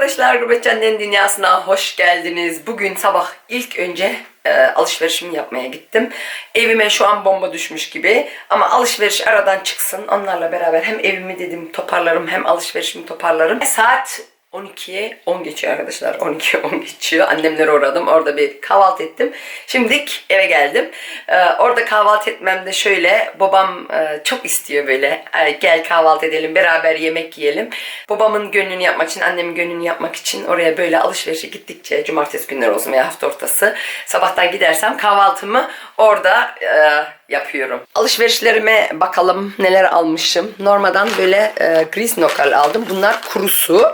arkadaşlar, Gurbetçi Annenin Dünyası'na hoş geldiniz. Bugün sabah ilk önce e, alışverişimi yapmaya gittim. Evime şu an bomba düşmüş gibi. Ama alışveriş aradan çıksın. Onlarla beraber hem evimi dedim toparlarım hem alışverişimi toparlarım. Saat 12'ye 10 geçiyor arkadaşlar. 12'ye 10 geçiyor. Annemlere uğradım. Orada bir kahvaltı ettim. Şimdilik eve geldim. Ee, orada kahvaltı etmemde şöyle. Babam e, çok istiyor böyle. "Ay, gel kahvaltı edelim. Beraber yemek yiyelim. Babamın gönlünü yapmak için, annemin gönlünü yapmak için oraya böyle alışverişe gittikçe cumartesi günleri olsun veya hafta ortası sabahtan gidersem kahvaltımı orada e, yapıyorum. Alışverişlerime bakalım neler almışım. Normadan böyle e, gris nokal aldım. Bunlar kurusu.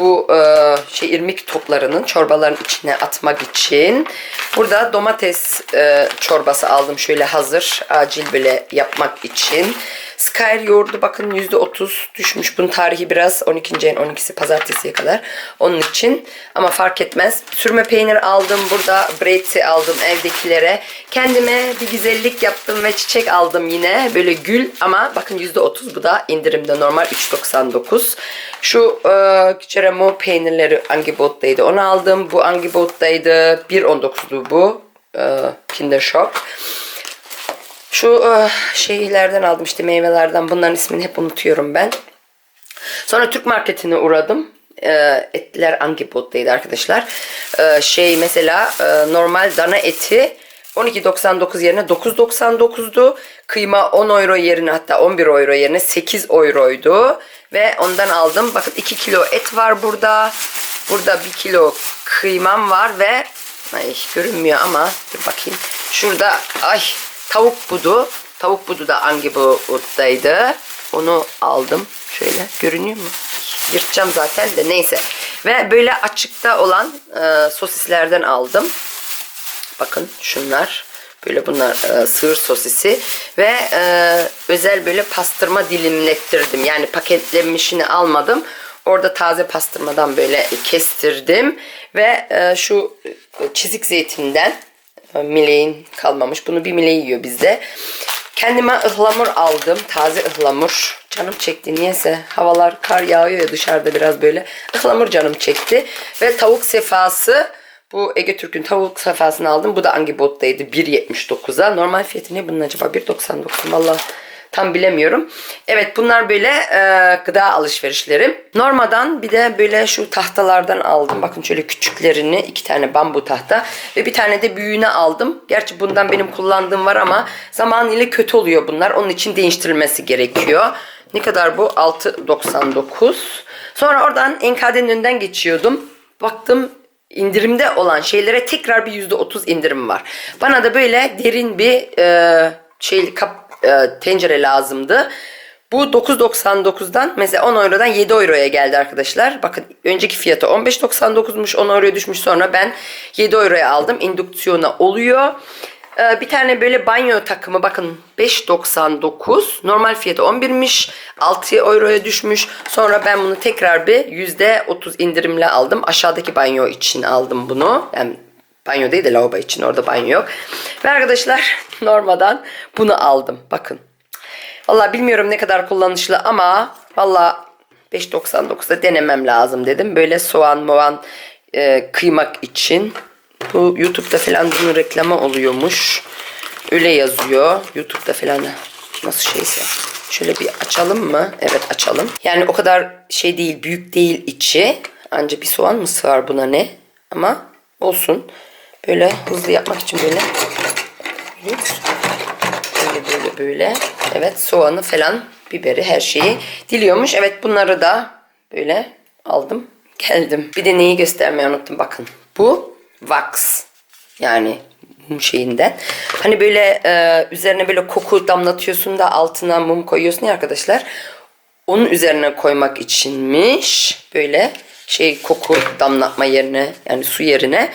Bu e, şey irmik toplarının çorbaların içine atmak için. Burada domates e, çorbası aldım şöyle hazır acil böyle yapmak için. Skyr yoğurdu bakın %30 düşmüş. Bunun tarihi biraz 12. ayın 12'si pazartesiye kadar. Onun için ama fark etmez. Sürme peynir aldım. Burada bread'i aldım evdekilere. Kendime bir güzellik yaptım ve çiçek aldım yine. Böyle gül ama bakın %30 bu da indirimde normal 3.99. Şu e, Ceramo peynirleri Angibot'taydı. Onu aldım. Bu Angibot'taydı. 1.19'du bu. E, Kinder Shock. Şu e, şeylerden aldım işte meyvelerden. Bunların ismini hep unutuyorum ben. Sonra Türk marketine uğradım. E, etler Angibot'taydı arkadaşlar. E, şey mesela e, normal dana eti 12.99 yerine 9.99'du. Kıyma 10 euro yerine hatta 11 euro yerine 8 euroydu. Ve ondan aldım. Bakın 2 kilo et var burada. Burada 1 kilo kıymam var ve ay görünmüyor ama dur bakayım. Şurada ay tavuk budu. Tavuk budu da Angibot'taydı. Onu aldım. Şöyle görünüyor mu? Yırtacağım zaten de neyse. Ve böyle açıkta olan e, sosislerden aldım. Bakın şunlar. Böyle bunlar e, sığır sosisi ve e, özel böyle pastırma dilimlettirdim. Yani paketlenmişini almadım. Orada taze pastırmadan böyle kestirdim ve e, şu çizik zeytinden e, mileğin kalmamış. Bunu bir mileği yiyor bizde. Kendime ıhlamur aldım. Taze ıhlamur. Canım çekti. Niyeyse havalar kar yağıyor ya dışarıda biraz böyle. Ihlamur canım çekti. Ve tavuk sefası. Bu Ege Türk'ün tavuk sefasını aldım. Bu da Angibot'taydı 1.79'a. Normal fiyatı ne bunun acaba? 1.99 Valla tam bilemiyorum. Evet bunlar böyle e, gıda alışverişlerim. Normadan bir de böyle şu tahtalardan aldım. Bakın şöyle küçüklerini iki tane bambu tahta ve bir tane de büyüğünü aldım. Gerçi bundan benim kullandığım var ama zamanıyla kötü oluyor bunlar. Onun için değiştirilmesi gerekiyor. Ne kadar bu? 6.99. Sonra oradan NKD'nin önünden geçiyordum. Baktım indirimde olan şeylere tekrar bir %30 indirim var. Bana da böyle derin bir e, şey kap e, tencere lazımdı. Bu 9.99'dan mesela 10 eurodan 7 euroya geldi arkadaşlar. Bakın önceki fiyatı 15.99'muş 10 euroya düşmüş sonra ben 7 euroya aldım. İndüksiyona oluyor. Ee, bir tane böyle banyo takımı bakın 5.99 normal fiyatı 11'miş 6 euroya düşmüş. Sonra ben bunu tekrar bir %30 indirimle aldım. Aşağıdaki banyo için aldım bunu. Yani banyo değil de lavabo için orada banyo yok. Ve arkadaşlar normadan bunu aldım bakın. Valla bilmiyorum ne kadar kullanışlı ama valla 5.99'da denemem lazım dedim. Böyle soğan moğan e, kıymak için bu YouTube'da falan bunun reklamı oluyormuş. Öyle yazıyor. YouTube'da falan nasıl şeyse. Şöyle bir açalım mı? Evet açalım. Yani o kadar şey değil, büyük değil içi. Anca bir soğan mı sığar buna ne? Ama olsun. Böyle hızlı yapmak için böyle. Böyle böyle böyle. Evet soğanı falan, biberi her şeyi diliyormuş. Evet bunları da böyle aldım. Geldim. Bir de neyi göstermeyi unuttum bakın. Bu wax. Yani mum şeyinden. Hani böyle e, üzerine böyle koku damlatıyorsun da altına mum koyuyorsun ya arkadaşlar. Onun üzerine koymak içinmiş. Böyle şey koku damlatma yerine yani su yerine.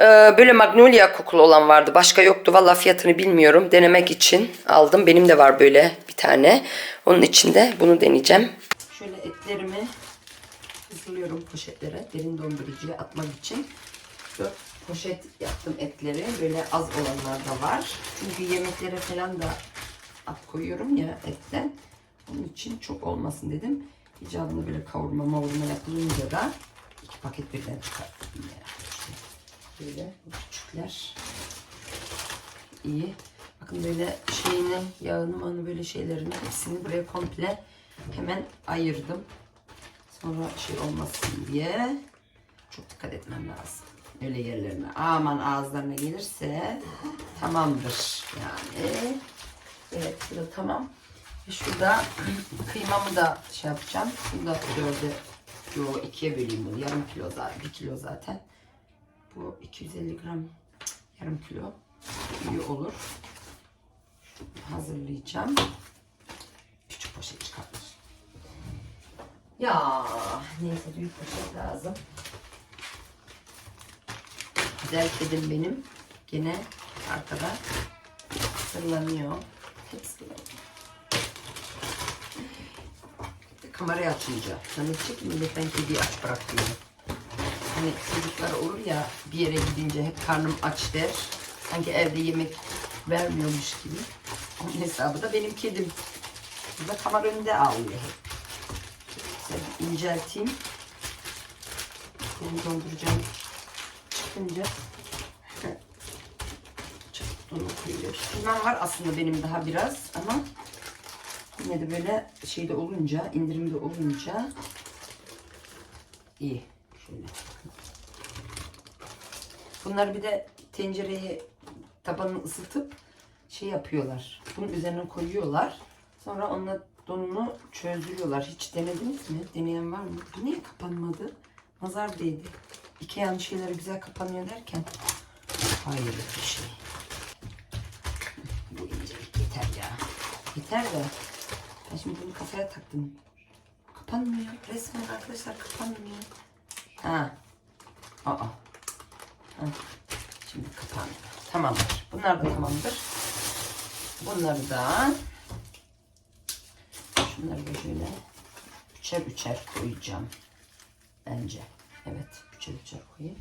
E, böyle magnolia kokulu olan vardı. Başka yoktu. Valla fiyatını bilmiyorum. Denemek için aldım. Benim de var böyle bir tane. Onun içinde bunu deneyeceğim. Şöyle etlerimi hazırlıyorum poşetlere. Derin dondurucuya atmak için. 4 poşet yaptım etleri. Böyle az olanlar da var. Çünkü yemeklere falan da at koyuyorum ya etten. Onun için çok olmasın dedim. İcabında böyle kavurma mavurma yapılınca da paket birden çıkarttım ya. İşte böyle küçükler. İyi. Bakın böyle şeyini, yağını, manı böyle şeylerini hepsini buraya komple hemen ayırdım. Sonra şey olmasın diye çok dikkat etmem lazım. Öyle yerlerine. Aman ağızlarına gelirse tamamdır yani. Evet bu da tamam. Ve şurada kıymamı da şey yapacağım. Bunu da dörde, yo ikiye böleyim bunu. Yarım kilo zaten, bir kilo zaten. Bu 250 gram yarım kilo iyi olur. Hazırlayacağım. Küçük poşet çıkartmış. Ya neyse büyük poşet lazım. Güzel kedim benim. Gene arkada sırlanıyor. Hep sırlanıyor. Kamerayı açınca. Sana çek milletten kediyi aç bırak diyor. Hani çocuklar olur ya bir yere gidince hep karnım aç der. Sanki evde yemek vermiyormuş gibi. Onun hesabı da benim kedim. Burada kamera önünde ağlıyor hep. Şöyle incelteyim. Benim donduracağım çıkınca çabuk koyuyor. Bunlar var aslında benim daha biraz ama yine de böyle şeyde olunca, indirimde olunca iyi. Şöyle. Bunlar bir de tencereyi tabanını ısıtıp şey yapıyorlar. Bunun üzerine koyuyorlar. Sonra onunla donunu çözdürüyorlar. Hiç denediniz mi? Deneyen var mı? Bu niye kapanmadı? Nazar değdi. Ikea'nın şeyleri güzel kapanıyor derken hayır bir şey. Bu incelik yeter ya. Yeter de ben şimdi bunu kafaya taktım. Kapanmıyor. Resmen arkadaşlar kapanmıyor. Ha. Aa. Ha. Şimdi kapandı. Tamamdır. Bunlar da tamamdır. Bunları da şunları da şöyle üçer üçer koyacağım. Bence. Evet. Üçer üçer koyayım.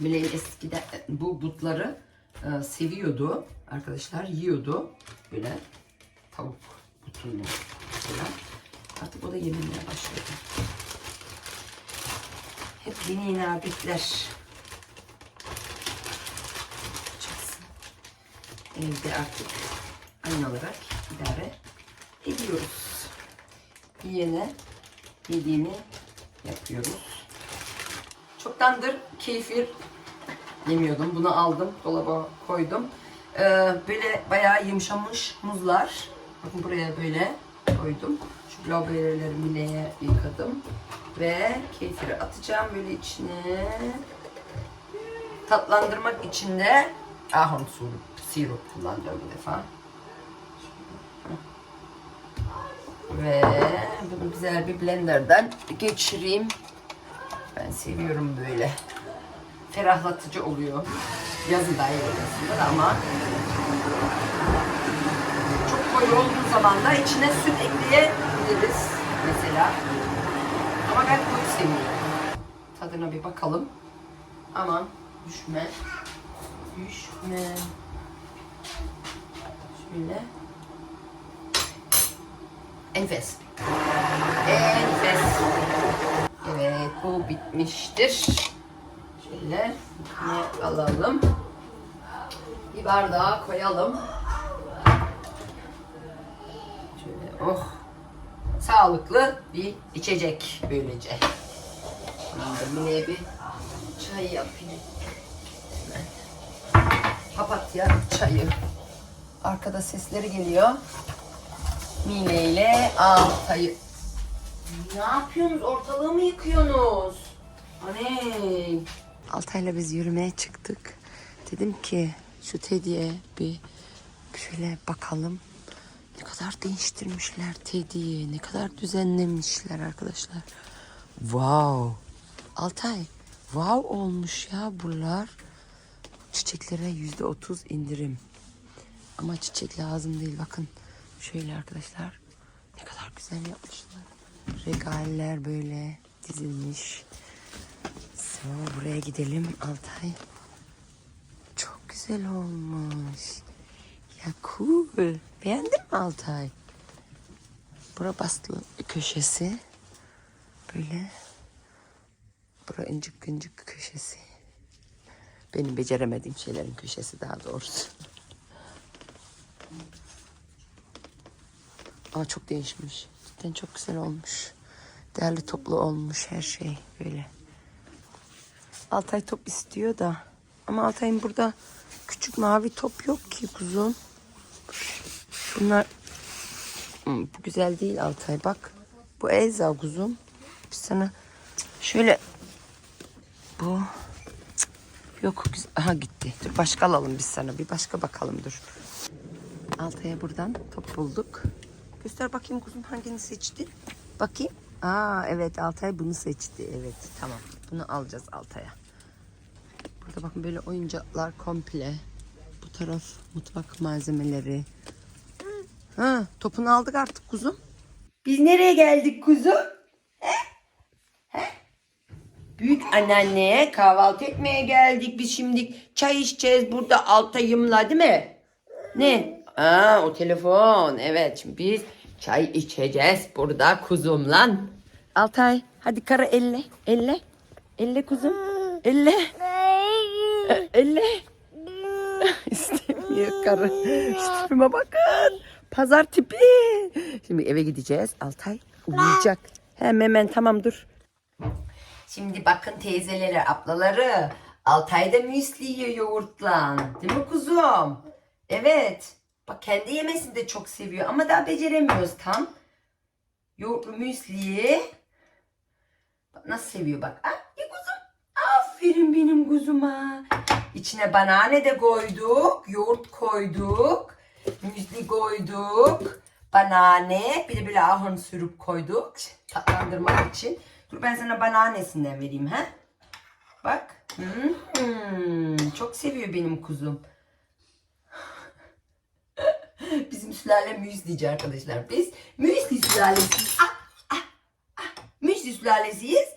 Bileğin eskiden bu butları e, seviyordu. Arkadaşlar yiyordu. Böyle tavuk butunu falan. Artık o da yemeye başladı. Hep yeni yeni adetler. Evde artık aynı olarak idare ediyoruz. Yiyene yediğini yapıyoruz. Çoktandır kefir yemiyordum. Bunu aldım. Dolaba koydum. Ee, böyle bayağı yumuşamış muzlar. Bakın buraya böyle koydum. Şu blauberry'leri mileye yıkadım. Ve kefiri atacağım böyle içine. Tatlandırmak için de ahon sirup kullanacağım bir defa. Ve bunu güzel bir blenderdan geçireyim. Ben seviyorum böyle. Ferahlatıcı oluyor. Yazın daha iyi aslında da ama çok koyu olduğu zaman da içine süt ekleyebiliriz mesela. Ama ben koyu seviyorum. Tadına bir bakalım. Aman düşme. Düşme. Şöyle. Enfes. Enfes. Evet bu bitmiştir. Şöyle alalım. Bir bardağa koyalım. Şöyle oh. Sağlıklı bir içecek böylece. Şimdi Mine'ye bir çay yapayım. Hemen. Papatya çayı. Arkada sesleri geliyor. Mine ile Altay'ı. Ne yapıyorsunuz? Ortalığı mı yıkıyorsunuz? Anne. Altay'la biz yürümeye çıktık. Dedim ki şu Teddy'ye bir şöyle bakalım. Ne kadar değiştirmişler Teddy'yi. Ne kadar düzenlemişler arkadaşlar. Wow. Altay. Wow olmuş ya buralar. Çiçeklere yüzde otuz indirim. Ama çiçek lazım değil. Bakın şöyle arkadaşlar. Ne kadar güzel yapmışlar. Regaller böyle dizilmiş. Sonra buraya gidelim Altay. Çok güzel olmuş. Ya cool. Beğendin mi Altay? Bura bastı köşesi. Böyle. Bura incik gıncık köşesi. Benim beceremediğim şeylerin köşesi daha doğrusu. Aa çok değişmiş. Cidden çok güzel olmuş. Değerli toplu olmuş her şey böyle. Altay top istiyor da. Ama Altay'ın burada küçük mavi top yok ki kuzum. Bunlar Hmm, bu güzel değil Altay bak. Bu Elza kuzum. Biz sana şöyle bu yok güzel. Aha gitti. Dur başka alalım biz sana. Bir başka bakalım dur. Altay'a buradan top bulduk. Göster bakayım kuzum hangini seçtin? Bakayım. Aa evet Altay bunu seçti. Evet tamam. Bunu alacağız Altay'a. Burada bakın böyle oyuncaklar komple. Bu taraf mutfak malzemeleri. Ha, topunu aldık artık kuzum. Biz nereye geldik kuzum? He? He? Büyük anneanneye kahvaltı etmeye geldik biz şimdi. Çay içeceğiz burada Altay'ımla değil mi? Ne? Aa o telefon. Evet şimdi biz çay içeceğiz burada kuzumla. Altay hadi kara elle. Elle. Elle kuzum. Elle. E, Elle. İstemiyor karı. Şu tipime bakın. Pazar tipi. Şimdi eve gideceğiz. Altay uyuyacak. Hemen hemen tamam dur. Şimdi bakın teyzeleri, ablaları. Altay da müsli yiyor yoğurtla. Değil mi kuzum? Evet. Bak kendi yemesini de çok seviyor ama daha beceremiyoruz tam. Yoğurtlu müsliyi. Bak nasıl seviyor bak. Ah, ye kuzum. Aferin benim kuzuma. İçine banane de koyduk. Yoğurt koyduk. Müsli koyduk. Banane. Bir de böyle ahın sürüp koyduk. Tatlandırmak için. Dur ben sana bananesinden vereyim ha. Bak. Hmm, çok seviyor benim kuzum. Bizim sülale müslici arkadaşlar. Biz müsli sülalesiyiz. Ah, ah, ah. Müsli sülalesiyiz.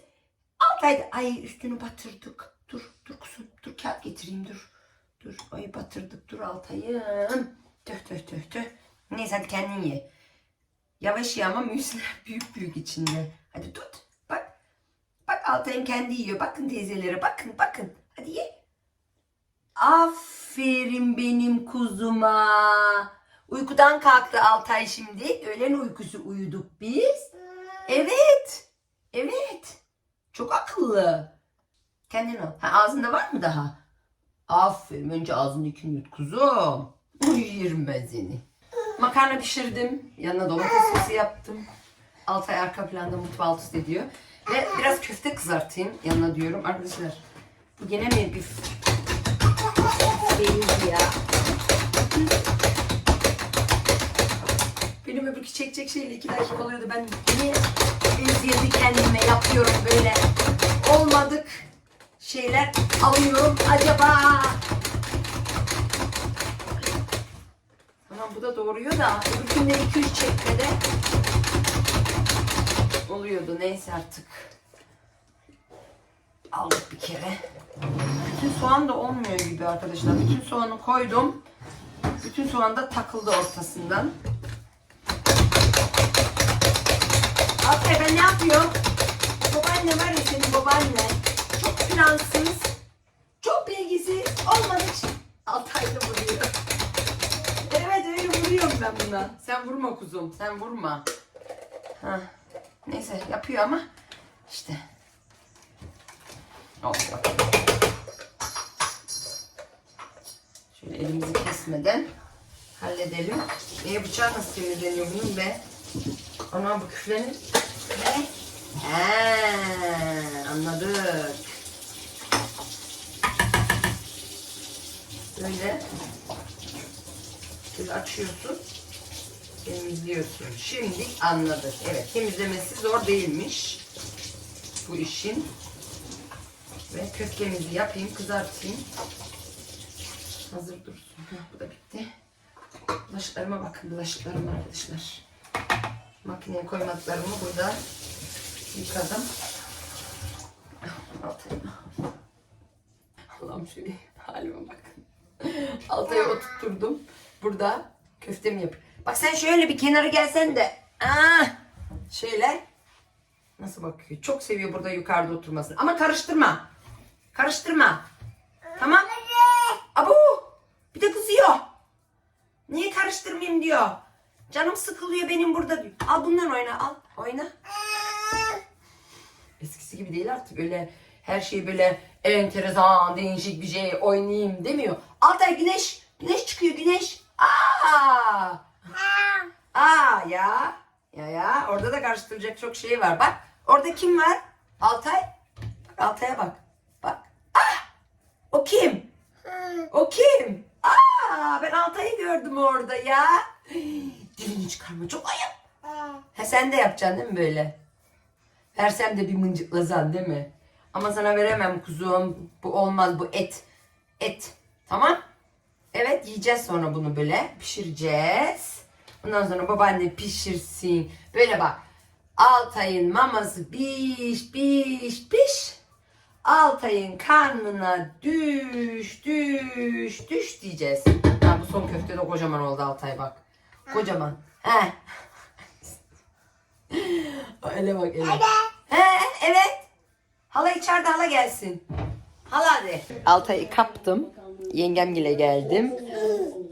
Altayda ay üstünü batırdık. Dur dur kuzum dur kağıt getireyim dur. Dur ay batırdık dur Altay'ım. Tüh tüh tüh tüh. Neyse hadi kendin ye. Yavaş ye ama müsliler büyük büyük içinde. Hadi tut bak. Bak Altay'ın kendi yiyor. Bakın teyzelere bakın bakın. Hadi ye. Aferin benim kuzuma. Uykudan kalktı Altay şimdi. Öğlen uykusu uyuduk biz. Evet. Evet. Çok akıllı. Kendin al. Ha, ağzında var mı daha? Aferin. Önce ağzındakini yut kuzum. Uyuyorum ben seni. Makarna pişirdim. Yanına domates sosu yaptım. Altay arka planda mutfağı alt üst ediyor. Ve biraz köfte kızartayım yanına diyorum. Arkadaşlar bu gene mi bir değil ya. Öbürkü çekecek şeyle iki dakika oluyordu. Ben niye eziyeti kendime yapıyorum böyle olmadık şeyler alıyorum acaba? Tamam bu da doğruyor da öbürkünde 2-3 çekmede oluyordu. Neyse artık. Aldık bir kere. Bütün soğan da olmuyor gibi arkadaşlar. Bütün soğanı koydum. Bütün soğan da takıldı ortasından. Altay ben ne yapıyorum? Babaanne var ya senin babaanne. Çok plansız. Çok bilgisiz. Olmadık. Altay'da vuruyor. Evet öyle vuruyorum ben buna. Sen vurma kuzum. Sen vurma. Ha. Neyse yapıyor ama işte. Bakalım. Şöyle elimizi kesmeden halledelim. E bıçağı nasıl temizleniyor bunun be? Ana bu küflenir. Ne? He, anladık. Böyle. Şöyle açıyorsun. Temizliyorsun. Şimdi anladık. Evet temizlemesi zor değilmiş. Bu işin. Ve köftemizi yapayım, kızartayım. Hazır dursun. Heh, bu da bitti. Bulaşıklarıma bakın, bulaşıklarım arkadaşlar. Makineye koymadıklarımı burada yıkadım. Altaya. Allah'ım şöyle halime bakın. Altaya oturtturdum. Burada köftemi yapıyorum. Bak sen şöyle bir kenara gelsen de. Aa, şöyle. Nasıl bakıyor? Çok seviyor burada yukarıda oturmasını. Ama karıştırma. Karıştırma. Tamam. Abu. Bir de kızıyor. Niye karıştırmayayım diyor. Canım sıkılıyor benim burada. Al bundan oyna al. Oyna. Eskisi gibi değil artık öyle her şey böyle enteresan değişik bir şey oynayayım demiyor. Altay güneş. Güneş çıkıyor güneş. Aa. Aa ya. Ya ya orada da karıştıracak çok şey var. Bak orada kim var? Altay. Altay'a bak. Bak. Ah! O kim? O kim? Aa ben Altay'ı gördüm orada ya. Dilini çıkarma çok ayıp. Ha sen de yapacaksın değil mi böyle? Versem de bir mıncıklasan değil mi? Ama sana veremem kuzum. Bu olmaz bu et. Et. Tamam? Evet yiyeceğiz sonra bunu böyle. Pişireceğiz. Ondan sonra babaanne pişirsin. Böyle bak. Altay'ın maması piş piş piş. Altay'ın karnına düş düş düş diyeceğiz. Ha, bu son köfte de kocaman oldu Altay bak. Kocaman. He. Öyle bak öyle. He evet. Hala içeride hala gelsin. Hala hadi. Altay'ı kaptım. Yengemgile geldim.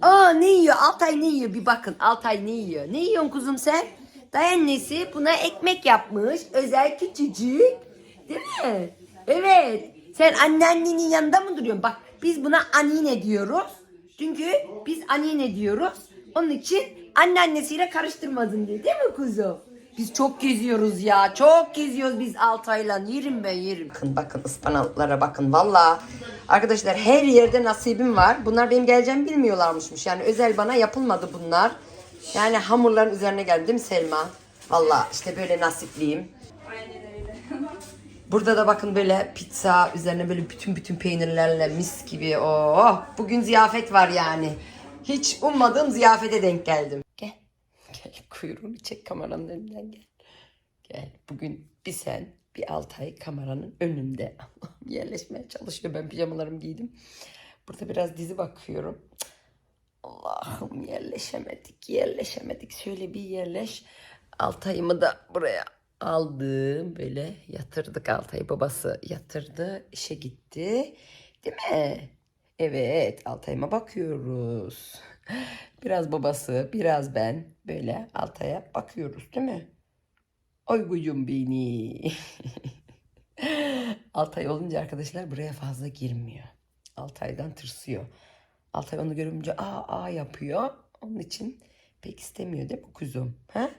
Aa ne yiyor? Altay ne yiyor? Bir bakın. Altay ne yiyor? Ne yiyorsun kuzum sen? Day annesi buna ekmek yapmış. Özel küçücük. Değil mi? Evet. Sen anneannenin yanında mı duruyorsun? Bak biz buna anine diyoruz. Çünkü biz anine diyoruz. Onun için anneannesiyle karıştırmadın diye. Değil mi kuzum? Biz çok geziyoruz ya. Çok geziyoruz biz Altay'la. Yerim ben yerim. Bakın bakın ıspanaklara bakın. Valla arkadaşlar her yerde nasibim var. Bunlar benim geleceğimi bilmiyorlarmışmış. Yani özel bana yapılmadı bunlar. Yani hamurların üzerine geldi değil mi Selma? Valla işte böyle nasipliyim. Burada da bakın böyle pizza üzerine böyle bütün bütün peynirlerle mis gibi. Oh, bugün ziyafet var yani. Hiç ummadığım ziyafete denk geldim. Gel. Kuyruğunu çek kameranın önünden gel. Gel. Bugün bir sen bir Altay kameranın önünde. Yerleşmeye çalışıyor. Ben pijamalarımı giydim. Burada biraz dizi bakıyorum. Allah'ım yerleşemedik, yerleşemedik. Şöyle bir yerleş. Altay'ımı da buraya aldım. Böyle yatırdık Altay'ı. Babası yatırdı. işe gitti. Değil mi? Evet, Altay'ıma bakıyoruz. Biraz babası, biraz ben böyle Altay'a bakıyoruz değil mi? Oy kuyum beni. Altay olunca arkadaşlar buraya fazla girmiyor. Altay'dan tırsıyor. Altay onu görünce aa aa yapıyor. Onun için pek istemiyor değil mi kuzum? Ha?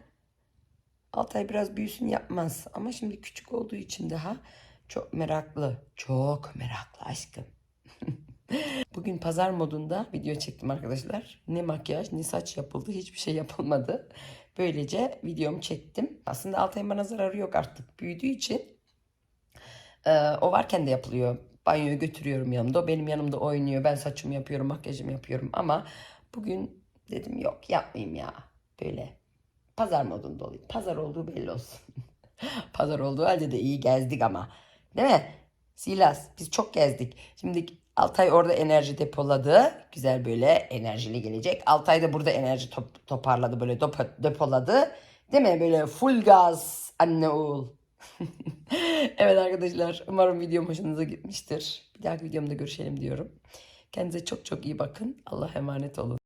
Altay biraz büyüsün yapmaz. Ama şimdi küçük olduğu için daha çok meraklı. Çok meraklı aşkım. Bugün pazar modunda video çektim arkadaşlar. Ne makyaj ne saç yapıldı. Hiçbir şey yapılmadı. Böylece videomu çektim. Aslında Altay'ın bana zararı yok artık. Büyüdüğü için ee, o varken de yapılıyor. Banyoya götürüyorum yanımda. O benim yanımda oynuyor. Ben saçımı yapıyorum, makyajımı yapıyorum. Ama bugün dedim yok yapmayayım ya. Böyle pazar modunda olayım. Pazar olduğu belli olsun. pazar olduğu halde de iyi gezdik ama. Değil mi? Silas biz çok gezdik. Şimdi Altay orada enerji depoladı. Güzel böyle enerjili gelecek. Altay da burada enerji top- toparladı. Böyle depo- depoladı. Değil mi? Böyle full gaz anne oğul. evet arkadaşlar umarım videom hoşunuza gitmiştir. Bir dahaki videomda görüşelim diyorum. Kendinize çok çok iyi bakın. Allah'a emanet olun.